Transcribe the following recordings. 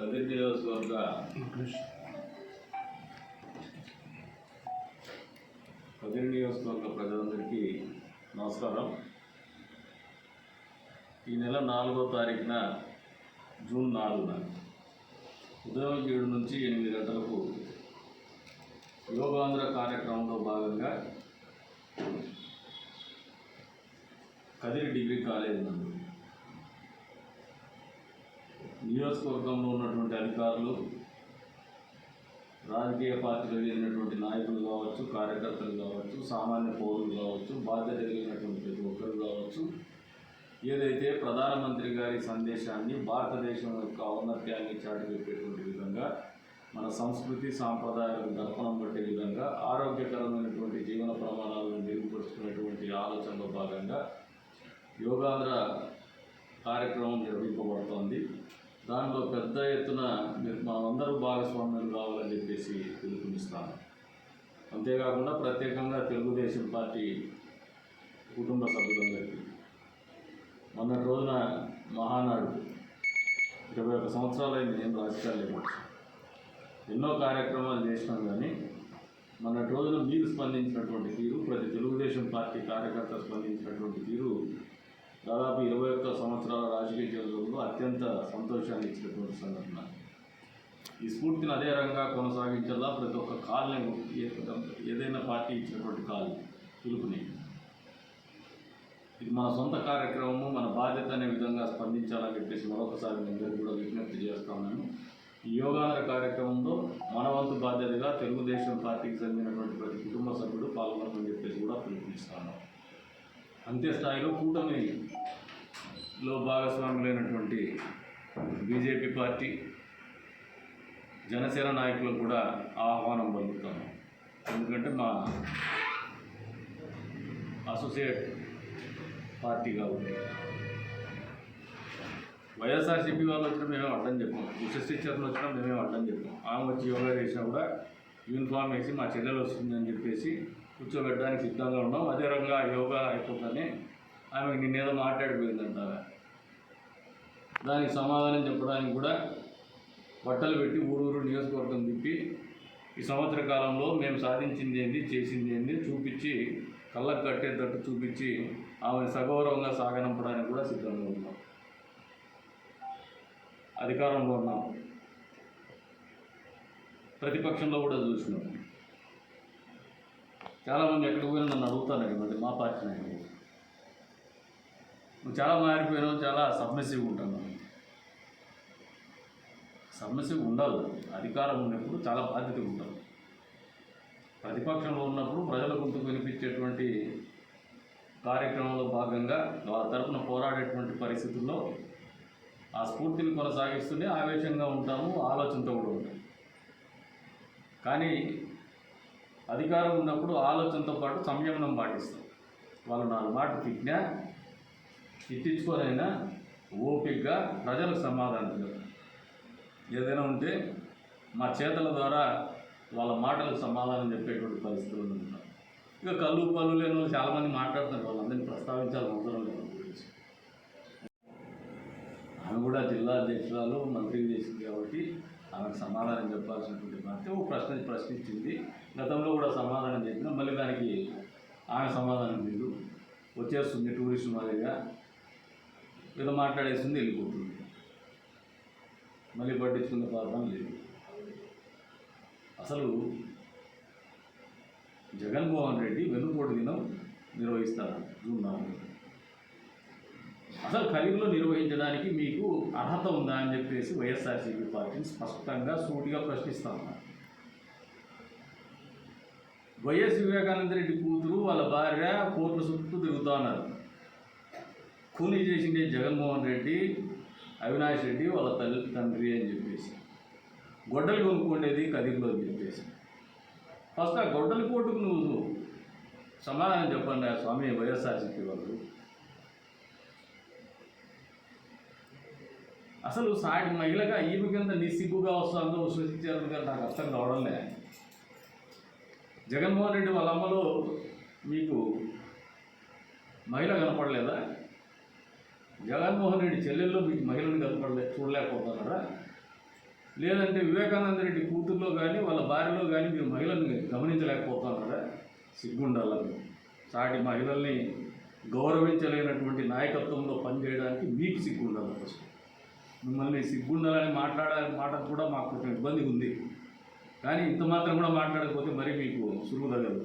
కదిరి నియోజకవర్గ కదిరి నియోజకవర్గ ప్రజలందరికీ నమస్కారం. ఈ నెల నాలుగో తారీఖున జూన్ నాలుగున ఉదయం ఏడు నుంచి ఎనిమిది గంటలకు యోగాంధ్ర కార్యక్రమంలో భాగంగా కదిరి డిగ్రీ కాలేజ్ నందు నియోజకవర్గంలో ఉన్నటువంటి అధికారులు రాజకీయ పార్టీలు చెందినటువంటి నాయకులు కావచ్చు కార్యకర్తలు కావచ్చు సామాన్య పౌరులు కావచ్చు బాధ్యత కలిగినటువంటి ప్రతి ఒక్కరు కావచ్చు ఏదైతే ప్రధానమంత్రి గారి సందేశాన్ని భారతదేశం యొక్క ఔన్నత్యాన్ని చాటివెప్పేటువంటి విధంగా మన సంస్కృతి సాంప్రదాయాలను దర్పణం పట్టే విధంగా ఆరోగ్యకరమైనటువంటి జీవన ప్రమాణాలను మెరుగుపరుచుకునేటువంటి ఆలోచనలో భాగంగా యోగాంధ్ర కార్యక్రమం నిర్వహింపబడుతోంది. దానిలో పెద్ద ఎత్తున మీరు మా అందరూ కావాలని చెప్పేసి పిలుపునిస్తాను. అంతేకాకుండా ప్రత్యేకంగా తెలుగుదేశం పార్టీ కుటుంబ సభ్యులందరికీ. మొన్నటి రోజున మహానాడు. ఇరవై ఒక సంవత్సరాలైంది నేను రాజకీయాలు ఎన్నో కార్యక్రమాలు చేసినాం కానీ మొన్నటి రోజున మీరు స్పందించినటువంటి తీరు ప్రతి తెలుగుదేశం పార్టీ కార్యకర్త స్పందించినటువంటి తీరు దాదాపు ఇరవై ఒక్క సంవత్సరాల రాజకీయ జీవితంలో అత్యంత సంతోషాన్ని ఇచ్చినటువంటి సంఘటన. ఈ స్ఫూర్తిని అదే రంగా కొనసాగించేలా ప్రతి ఒక్క కాల్ని ఏదైనా పార్టీ ఇచ్చినటువంటి కాల్ పిలుపుని. ఇది మన సొంత కార్యక్రమము మన బాధ్యత అనే విధంగా స్పందించాలని చెప్పేసి మరొకసారి నేను కూడా విజ్ఞప్తి చేస్తున్నాను ఈ యోగాంధ్ర కార్యక్రమంలో మన వంతు బాధ్యతగా తెలుగుదేశం పార్టీకి చెందినటువంటి ప్రతి కుటుంబ సభ్యుడు పాల్గొనమని చెప్పేసి కూడా పిలుపునిస్తాను. అంతే స్థాయిలో కూటమిలో భాగస్వాములైనటువంటి బీజేపీ పార్టీ జనసేన నాయకులకు కూడా ఆహ్వానం పలుకుతాను ఎందుకంటే మా అసోసియేట్ పార్టీ కాబట్టి. వైఎస్ఆర్సీపీ వాళ్ళు వచ్చినా మేమే అడ్డం చెప్పాం. విశిష్ట టీచర్లు వచ్చినా మేమే అడ్డం చెప్పాం. ఆమె వచ్చి యోగా చేసినా కూడా యూనిఫామ్ వేసి మా చెల్లెలు వస్తుందని చెప్పేసి కూర్చోబెట్టడానికి సిద్ధంగా ఉన్నాం. అదే రకంగా యోగా అయిపోతుందని ఆమెకు నిన్నేదో మాట్లాడిపోయిందంట దానికి సమాధానం చెప్పడానికి కూడా బట్టలు పెట్టి ఊరూరు నియోజకవర్గం తిప్పి ఈ సంవత్సర కాలంలో మేము సాధించింది ఏంది చేసింది ఏంది చూపించి కళ్ళకు కట్టేటట్టు చూపించి ఆమె సగౌరవంగా సాగనంపడానికి కూడా సిద్ధంగా ఉన్నాం. అధికారంలో ఉన్నాం. ప్రతిపక్షంలో కూడా చూసినాం. చాలామంది ఎక్కడికి పోయినా నన్ను అడుగుతానండి మరి మా పార్టీ నువ్వు చాలా మారిపోయినావు చాలా సబ్మెసివ్ ఉంటున్నావు సబ్మెసివ్ ఉండదు అధికారం ఉన్నప్పుడు చాలా బాధ్యత ఉంటుంది ప్రతిపక్షంలో ఉన్నప్పుడు ప్రజల గుంతు వినిపించేటువంటి కార్యక్రమంలో భాగంగా వారి తరపున పోరాడేటువంటి పరిస్థితుల్లో ఆ స్ఫూర్తిని కొనసాగిస్తూనే ఆవేశంగా ఉంటాము ఆలోచనతో కూడా ఉంటాం. కానీ అధికారం ఉన్నప్పుడు ఆలోచనతో పాటు సంయమనం పాటిస్తాం. వాళ్ళు నాలుగు మాట తిట్టినా తిట్టించుకోనైనా ఓపికగా ప్రజలకు సమాధానం చెప్తాం ఏదైనా ఉంటే మా చేతల ద్వారా వాళ్ళ మాటలకు సమాధానం చెప్పేటువంటి పరిస్థితులు ఉంటాం ఇక కళ్ళు పళ్ళు లేని వాళ్ళు చాలామంది మాట్లాడుతున్నారు. వాళ్ళందరినీ ప్రస్తావించాల్సిన అవసరం లేదు గురించి. ఆమె కూడా జిల్లా అధ్యక్షురాలు మంత్రి చేసింది కాబట్టి ఆమెకు సమాధానం చెప్పాల్సినటువంటి బాధ్యత. ఓ ప్రశ్న ప్రశ్నించింది. గతంలో కూడా సమాధానం చెప్పినా మళ్ళీ దానికి ఆమె సమాధానం లేదు వచ్చేస్తుంది టూరిస్ట్ మాదిరిగా. ఏదో మాట్లాడేస్తుంది వెళ్ళిపోతుంది. మళ్ళీ పట్టించుకునే పాపం లేదు అసలు జగన్మోహన్ రెడ్డి వెన్నుపోటు దినం నిర్వహిస్తారు? జూన్ నాలుగు. అసలు ఖరీఫ్లో నిర్వహించడానికి మీకు అర్హత ఉందా అని చెప్పేసి వైఎస్ఆర్సీపీ పార్టీని స్పష్టంగా సూటిగా ప్రశ్నిస్తా ఉన్నారు. వైఎస్ వివేకానంద రెడ్డి కూతురు వాళ్ళ భార్య కోర్టుల చుట్టూ తిరుగుతూ ఉన్నారు. కూలీ చేసిండే జగన్మోహన్ రెడ్డి అవినాష్ రెడ్డి వాళ్ళ తల్లి తండ్రి అని చెప్పేసి. గొడ్డలు కొనుక్కుండేది కదిరిలో అని చెప్పేసి. ఫస్ట్ ఆ గొడ్డలి కోటుకు నువ్వు సమాధానం చెప్పండి ఆ స్వామి వైఎస్ఆర్సీపీ వాళ్ళు. అసలు సాటి మహిళగా ఈమె కింద నిస్సిగ్గుగా వస్తుందో సృష్టించారు నాకు అర్థం లేదు. జగన్మోహన్ రెడ్డి వాళ్ళ అమ్మలో మీకు మహిళ కనపడలేదా? జగన్మోహన్ రెడ్డి చెల్లెల్లో మీకు మహిళను కనపడలే చూడలేకపోతున్నారా? లేదంటే వివేకానంద రెడ్డి కూతుర్లో కానీ వాళ్ళ భార్యలో కానీ మీరు మహిళల్ని గమనించలేకపోతున్నారా? సిగ్గుండాలని సాటి మహిళల్ని గౌరవించలేనటువంటి నాయకత్వంలో పనిచేయడానికి మీకు సిగ్గుండాలి ఫస్ట్. మిమ్మల్ని సిగ్గుండాలని మాట్లాడాలని మాట కూడా మాకు కొంచెం ఇబ్బంది ఉంది కానీ ఇంత మాత్రం కూడా మాట్లాడకపోతే మరి మీకు సులువు తగదు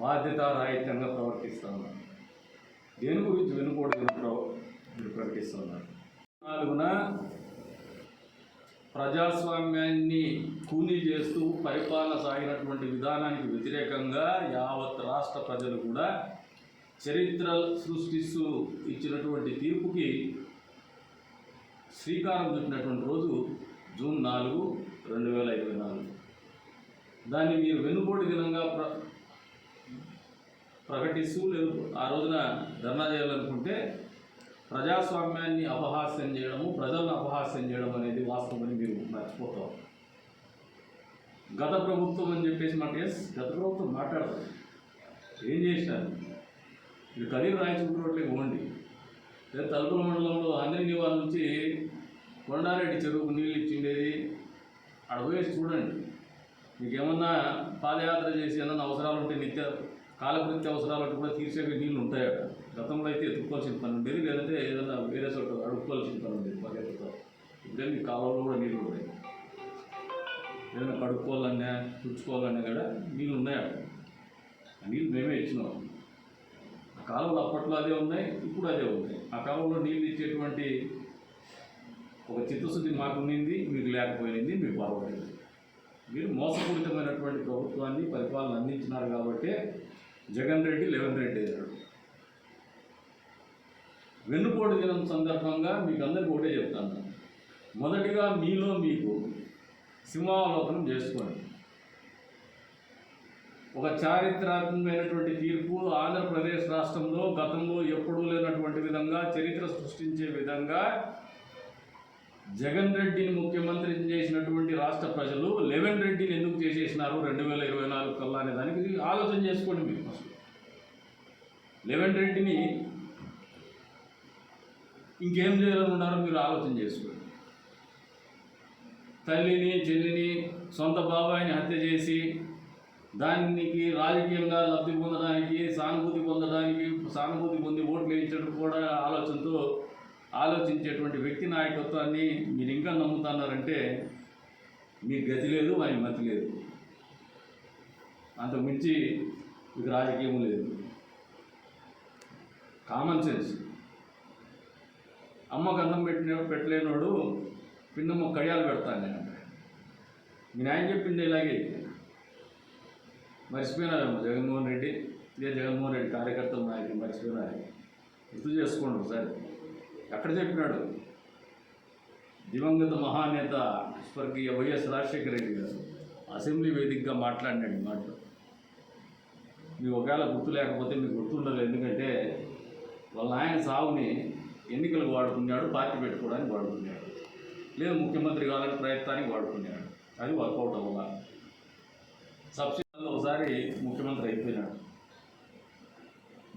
బాధ్యతారాహిత్యంగా ప్రవర్తిస్తా ఉన్నారు దేని గురించి వినకూడదు మీరు ప్రకటిస్తూ ఉన్నారు నాలుగున ప్రజాస్వామ్యాన్ని కూలీ చేస్తూ పరిపాలన సాగినటువంటి విధానానికి వ్యతిరేకంగా యావత్ రాష్ట్ర ప్రజలు కూడా చరిత్ర సృష్టిస్తూ ఇచ్చినటువంటి తీర్పుకి శ్రీకారం చుట్టినటువంటి రోజు జూన్ నాలుగు రెండు వేల ఇరవై నాలుగు. దాన్ని మీరు వెనుకోటి దినంగా ప్ర ప్రకటిస్తూ లేదు ఆ రోజున ధర్నా చేయాలనుకుంటే ప్రజాస్వామ్యాన్ని అపహాస్యం చేయడము ప్రజలను అపహాస్యం చేయడం అనేది వాస్తవమని మీరు మర్చిపోతాం గత ప్రభుత్వం అని చెప్పేసి మాట ఎస్ గత ప్రభుత్వం మాట్లాడదు ఏం చేసినారు? మీరు కరీం రాయచూరు రోడ్లే పోండి. లేదా తలుపుల మండలంలో అందరి నివారణ నుంచి కొండారెడ్డి చెరువుకు నీళ్ళు ఇచ్చిండేది అక్కడ పోయేసి చూడండి. మీకు ఏమన్నా పాదయాత్ర చేసి ఏమన్నా అవసరాలు ఉంటే నిత్య కాలకృత్య అవసరాలు ఉంటే కూడా తీర్చేవి నీళ్ళు ఉంటాయట గతంలో అయితే ఎత్తుకోవాల్సిన పని ఉండేది లేదంటే ఏదైనా వేరే చోట అడుక్కోవాల్సిన పని ఉండేది పర్యటనతో ఇప్పుడే మీ కాలంలో కూడా నీళ్ళు ఉన్నాయి. ఏదైనా కడుక్కోవాలన్నా తుడుచుకోవాలన్నా కూడా నీళ్ళు ఉన్నాయట ఆ నీళ్ళు మేమే ఇచ్చినాం. ఆ కాలంలో అప్పట్లో అదే ఉన్నాయి ఇప్పుడు అదే ఉన్నాయి. ఆ కాలంలో నీళ్ళు ఇచ్చేటువంటి ఒక చిత్తశుద్ధి మాకుండింది మీకు లేకపోయింది మీకు పొరపడింది మీరు మోసపూరితమైనటువంటి ప్రభుత్వాన్ని పరిపాలన అందించినారు కాబట్టి జగన్ రెడ్డి లెవెన్ రెడ్డి అయ్యాడు. వెన్నుపోటు దినం సందర్భంగా మీకు అందరికీ ఒకటే చెప్తాను. మొదటిగా మీలో మీకు సింహావలోకనం చేసుకోండి. ఒక చారిత్రాత్మకమైనటువంటి తీర్పు ఆంధ్రప్రదేశ్ రాష్ట్రంలో గతంలో ఎప్పుడూ లేనటువంటి విధంగా చరిత్ర సృష్టించే విధంగా జగన్ రెడ్డిని ముఖ్యమంత్రి చేసినటువంటి రాష్ట్ర ప్రజలు లెవెన్ రెడ్డిని ఎందుకు చేసేసినారు రెండు వేల ఇరవై నాలుగు కల్లా అనే దానికి ఆలోచన చేసుకోండి మీరు అసలు లెవెన్ రెడ్డిని ఇంకేం చేయాలని ఉన్నారో మీరు ఆలోచన చేసుకోండి. తల్లిని చెల్లిని సొంత బాబాయిని హత్య చేసి దానికి రాజకీయంగా లబ్ధి పొందడానికి సానుభూతి పొందడానికి సానుభూతి పొంది ఓట్లు వేయించడం కూడా ఆలోచనతో ఆలోచించేటువంటి వ్యక్తి నాయకత్వాన్ని మీరు ఇంకా నమ్ముతున్నారంటే మీకు గతి లేదు ఆయన మతి లేదు. అంతకు మించి మీకు రాజకీయం లేదు. కామన్ సెన్స్ అమ్మకు అన్నం పెట్టిన పెట్టలేనోడు పిన్నమ్మ కడియాలు పెడతాను నేను మీ నాయన చెప్పింది ఇలాగే. మర్చిపోయినారేమో జగన్మోహన్ రెడ్డి. ఇదే జగన్మోహన్ రెడ్డి కార్యకర్తలు నాయకులు మర్చిపోయినారు. గుర్తు చేసుకోండి ఒకసారి. ఎక్కడ చెప్పినాడు. దివంగత మహానేత స్వర్గీయ వైఎస్ రాజశేఖర రెడ్డి గారు అసెంబ్లీ వేదికగా మాట్లాడినాడు ఈ మాట మీకు ఒకవేళ గుర్తు లేకపోతే మీకు గుర్తుండదు ఎందుకంటే వాళ్ళ ఆయన సావుని ఎన్నికలకు వాడుకున్నాడు పార్టీ పెట్టుకోవడానికి వాడుకున్నాడు. లేదు ముఖ్యమంత్రి కావాలని ప్రయత్నానికి వాడుకున్నాడు. అది వర్కౌట్ అవ్వాల? సబ్సిడీలో ఒకసారి ముఖ్యమంత్రి అయిపోయినాడు.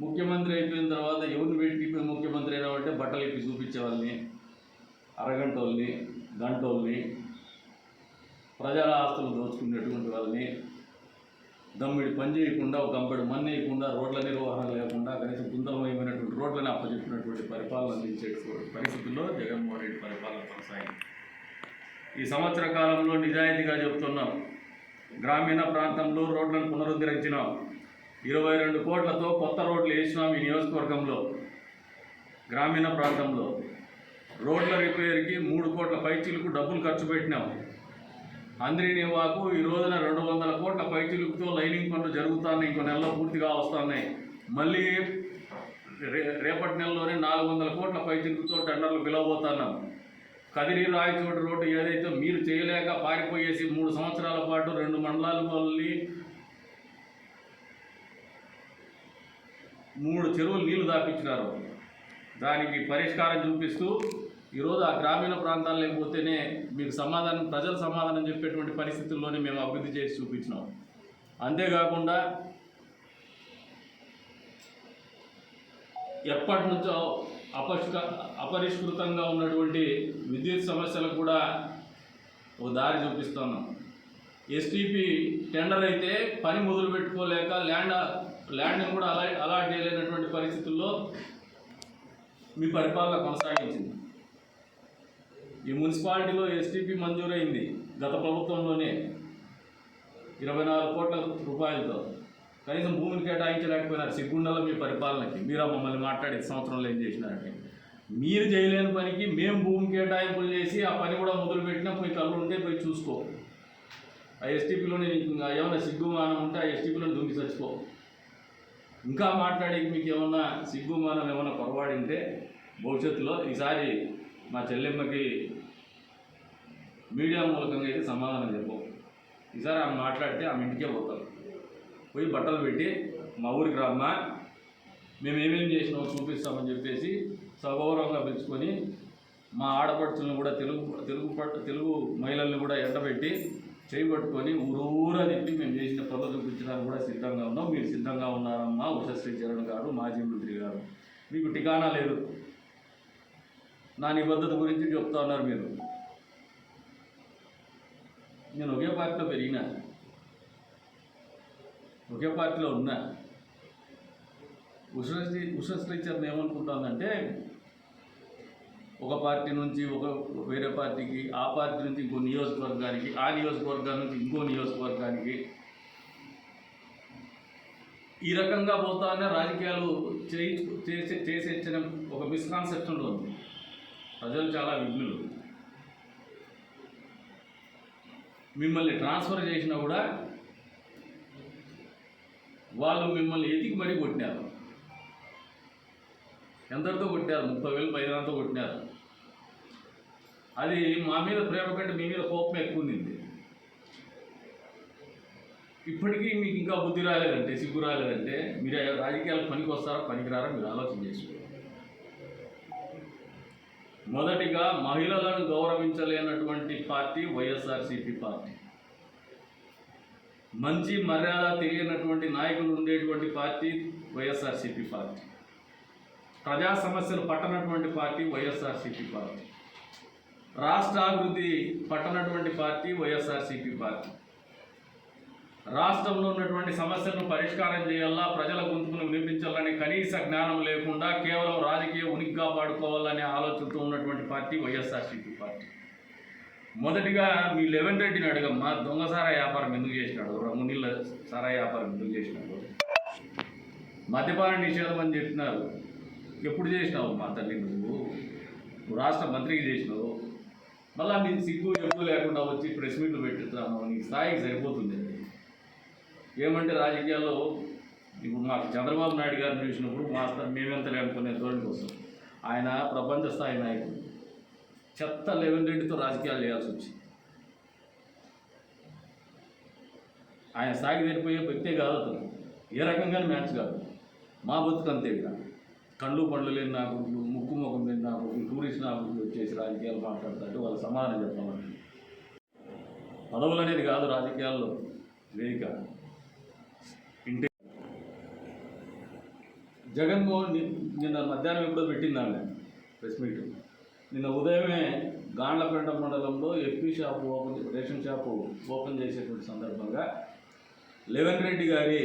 ముఖ్యమంత్రి అయిపోయిన తర్వాత ఎవరిని పెట్టి ముఖ్యమంత్రి అయినామంటే బట్టలు ఇప్పి చూపించే వాళ్ళని అరగంట వాళ్ళని గంట వాళ్ళని ప్రజల ఆస్తులు దోచుకునేటువంటి వాళ్ళని దమ్మిడి పని చేయకుండా ఒక గంపెడు మన్ను వేయకుండా రోడ్ల నిర్వహణ లేకుండా కనీసం గుంతలమయమైనటువంటి రోడ్లను అప్పచెప్పినటువంటి పరిపాలన అందించేటువంటి పరిస్థితుల్లో జగన్మోహన్ రెడ్డి పరిపాలన కొనసాగింది. ఈ సంవత్సర కాలంలో నిజాయితీగా చెప్తున్నాం. గ్రామీణ ప్రాంతంలో రోడ్లను పునరుద్ధరించినాం. ఇరవై రెండు కోట్లతో కొత్త రోడ్లు వేసినాం ఈ నియోజకవర్గంలో గ్రామీణ ప్రాంతంలో. రోడ్ల రిపేర్కి మూడు కోట్ల పైచీలకు డబ్బులు ఖర్చు పెట్టినాం. అందరినీ వాకు ఈ రోజున రెండు వందల కోట్ల పైచీలకుతో లైనింగ్ పనులు జరుగుతున్నాయి ఇంకో నెలలో పూర్తిగా వస్తున్నాయి. మళ్ళీ రే రేపటి నెలలోనే నాలుగు వందల కోట్ల పైచీలకుతో టెండర్లు పిలవబోతున్నాం. కదిరి రాయచోటి రోడ్డు ఏదైతే మీరు చేయలేక పారిపోయేసి మూడు సంవత్సరాల పాటు రెండు మండలాల మూడు చెరువులు నీళ్ళు దాపించినారు దానికి పరిష్కారం చూపిస్తూ ఈరోజు ఆ గ్రామీణ ప్రాంతాలు పోతేనే మీకు సమాధానం ప్రజల సమాధానం చెప్పేటువంటి పరిస్థితుల్లోనే మేము అభివృద్ధి చేసి చూపించినాం. అంతేకాకుండా ఎప్పటి నుంచో అపష్క అపరిష్కృతంగా ఉన్నటువంటి విద్యుత్ సమస్యలకు కూడా ఒక దారి చూపిస్తున్నాం ఎస్టీపీ టెండర్ అయితే పని మొదలు పెట్టుకోలేక ల్యాండ్ ల్యాండ్ని కూడా అలా అలాట్ చేయలేనటువంటి పరిస్థితుల్లో మీ పరిపాలన కొనసాగించింది. ఈ మున్సిపాలిటీలో ఎస్టీపీ మంజూరైంది గత ప్రభుత్వంలోనే. ఇరవై నాలుగు కోట్ల రూపాయలతో. కనీసం భూమిని కేటాయించలేకపోయినారు. సిగ్గుండలో మీ పరిపాలనకి. మీరు మమ్మల్ని మాట్లాడి సంవత్సరంలో ఏం చేసినారంటే మీరు చేయలేని పనికి మేము భూమి కేటాయింపులు చేసి ఆ పని కూడా మొదలుపెట్టినా పోయి కళ్ళు ఉంటే పోయి చూసుకో. ఆ ఎస్టీపీలోనే ఏమైనా సిగ్గు ఏమైనా సిగ్గుమానం ఉంటే ఆ ఎస్టీపీలో దుంగి చచ్చిపో. ఇంకా మాట్లాడి మీకు ఏమన్నా సిగ్గుమానం ఏమన్నా పొరపాడింటే భవిష్యత్తులో ఈసారి మా చెల్లెమ్మకి మీడియా మూలకంగా అయితే సమాధానం చెప్పు. ఈసారి ఆమె మాట్లాడితే ఆమె ఇంటికే పోతాం. పోయి బట్టలు పెట్టి మా ఊరికి రమ్మా. మేము ఏమేమి చేసినామో చూపిస్తామని చెప్పేసి సగౌరవంగా పిలుచుకొని మా ఆడపడుచులను కూడా తెలుగు తెలుగు పట్టు తెలుగు మహిళల్ని కూడా ఎండబెట్టి చేయబట్టుకొని ఊరూరా తిప్పి మేము చేసిన పనులు చూపించడానికి కూడా సిద్ధంగా ఉన్నాం. మీరు సిద్ధంగా ఉన్నారమ్మా ఉషశ్రీ చరణ్ గారు మాజీ మంత్రి గారు. మీకు టికానా లేదు. నా నిబద్ధత గురించి చెప్తా ఉన్నారు మీరు. నేను ఒకే పార్టీలో పెరిగినా ఒకే పార్టీలో ఉన్నా ఉషశ్రీ ఉషశ్రీ చరణ్ ఏమనుకుంటానంటే ఒక పార్టీ నుంచి ఒక వేరే పార్టీకి ఆ పార్టీ నుంచి ఇంకో నియోజకవర్గానికి ఆ నియోజకవర్గం నుంచి ఇంకో నియోజకవర్గానికి ఈ రకంగా పోతానే రాజకీయాలు చేయి చేసే చేసేచ్చిన ఒక మిస్కాన్సెప్షన్లో ఉంది. ప్రజలు చాలా విఘ్నులు మిమ్మల్ని ట్రాన్స్ఫర్ చేసినా కూడా వాళ్ళు మిమ్మల్ని ఎతికి మరీ కొట్టినారు. ఎంతటితో కొట్టారు ముప్పై వేలు పైనంతో కొట్టినారు. అది మా మీద ప్రేమ కంటే మీ మీద కోపం ఎక్కువ ఉంది ఇప్పటికీ మీకు ఇంకా బుద్ధి రాలేదంటే సిగ్గు రాలేదంటే మీరు రాజకీయాలకు పనికి వస్తారా పనికిరారా మీరు ఆలోచన చేసుకోవాలి మొదటిగా మహిళలను గౌరవించలేనటువంటి పార్టీ వైఎస్ఆర్సీపీ పార్టీ. మంచి మర్యాద తెలియనటువంటి నాయకులు ఉండేటువంటి పార్టీ వైఎస్ఆర్సీపీ పార్టీ. ప్రజా సమస్యలు పట్టనటువంటి పార్టీ వైఎస్ఆర్సీపీ పార్టీ. రాష్ట్ర అభివృద్ధి పట్టనటువంటి పార్టీ వైఎస్ఆర్సీపీ పార్టీ. రాష్ట్రంలో ఉన్నటువంటి సమస్యలను పరిష్కారం చేయాలా ప్రజల గొంతుకును వినిపించాలని కనీస జ్ఞానం లేకుండా కేవలం రాజకీయ ఉనికిగా పాడుకోవాలనే ఆలోచనతో ఉన్నటువంటి పార్టీ వైఎస్ఆర్సీపీ పార్టీ. మొదటిగా మీ లెవెన్ రెడ్డిని అడగమ్మా దొంగ సారా వ్యాపారం ఎందుకు చేసినాడు? రంగునీళ్ళ సారా వ్యాపారం ఎందుకు చేసినాడు? మద్యపాన నిషేధం అని చెప్పినారు. ఎప్పుడు చేసినావు మా తల్లి నువ్వు? నువ్వు రాష్ట్ర మంత్రికి చేసినావు. మళ్ళా నీ సిగ్గు ఎప్పుడు లేకుండా వచ్చి ప్రెస్ మీట్లు పెట్టుతున్నాను నీ స్థాయికి సరిపోతుంది ఏమంటే రాజకీయాల్లో ఇప్పుడు మాకు చంద్రబాబు నాయుడు గారిని చూసినప్పుడు మా మేమెంత లేనుకునే ధోరణి కోసం. ఆయన ప్రపంచ స్థాయి నాయకుడు. చెత్త లెవెన్ రెడ్డితో రాజకీయాలు చేయాల్సి వచ్చింది. ఆయన స్థాయికి వెళ్ళిపోయే వ్యక్తే కాదు అతను. ఏ రకంగానే మ్యాచ్ కాదు. మా బతుకు అంతే ఇక. కళ్ళు పండ్లు లేని నా కొడుకులు ముక్కు ముఖం లేని నా కొడుకులు టూరిస్ట్ నా కొడుకులు వచ్చేసి రాజకీయాలు మాట్లాడుతుంటే వాళ్ళ సమాధానం చెప్పాలంటే పదవులు అనేది కాదు రాజకీయాల్లో వేదిక. ఇంటి జగన్మోహన్ నిన్న మధ్యాహ్నం ఎప్పుడో పెట్టిందామె ప్రెస్ మీట్. నిన్న ఉదయమే గాండ్లపేట మండలంలో F P shop open ration shop open చేసేటువంటి సందర్భంగా లెవెన్ రెడ్డి గారి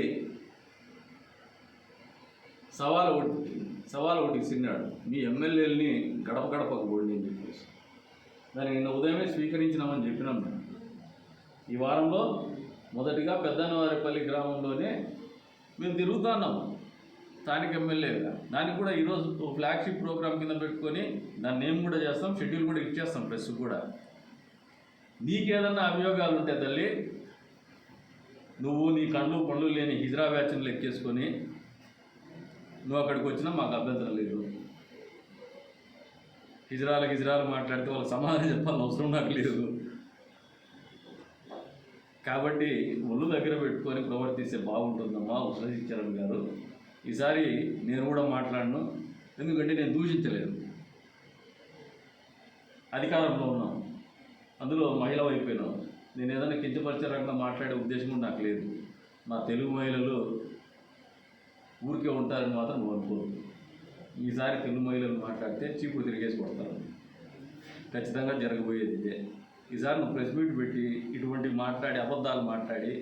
సవాల్ ఒకటి సవాల్ ఒకటి ఇస్తున్నాడు. మీ ఎమ్మెల్యేలని గడప గడపకు పోండి అని చెప్పేసి. దాన్ని నిన్న ఉదయమే స్వీకరించినామని చెప్పినాం మేము. ఈ వారంలో మొదటిగా పెద్దనవారిపల్లి గ్రామంలోనే మేము తిరుగుతున్నాము స్థానిక ఎమ్మెల్యేగా దానికి కూడా ఈరోజు ఒక ఫ్లాగ్షిప్ ప్రోగ్రామ్ కింద పెట్టుకొని దాన్ని నేమ్ కూడా చేస్తాం షెడ్యూల్ కూడా ఇచ్చేస్తాం ప్రెస్ కూడా. నీకేదన్నా అభియోగాలు ఉంటాయి తల్లి నువ్వు నీ కళ్ళు పళ్ళు లేని హిజ్రా బ్యాచ్ను లెక్కేసుకొని నువ్వు అక్కడికి వచ్చినా మాకు అభ్యంతరం లేదు. హిజ్రాలు గిజరాలు మాట్లాడితే వాళ్ళకి సమాధానం చెప్పాలని అవసరం నాకు లేదు. కాబట్టి ఒళ్ళు దగ్గర పెట్టుకొని ప్రవర్తిస్తే బాగుంటుందమ్మా ఉదయించరణ్ గారు. ఈసారి నేను కూడా మాట్లాడను. ఎందుకంటే నేను దూషించలేదు. అధికారంలో ఉన్నాం. అందులో మహిళ అయిపోయినాం నేను ఏదైనా కించపరిచే రకంగా మాట్లాడే ఉద్దేశం నాకు లేదు. మా తెలుగు మహిళలు ఊరికే ఉంటారని మాత్రం నువ్వు అనుకోవద్దు ఈసారి తెలుగు మహిళలు మాట్లాడితే చీపులు తిరిగేసి కొడతారు. ఖచ్చితంగా జరగబోయేది ఇదే. ఈసారి నువ్వు ప్రెస్ మీట్ పెట్టి ఇటువంటి మాట్లాడి అబద్ధాలు మాట్లాడి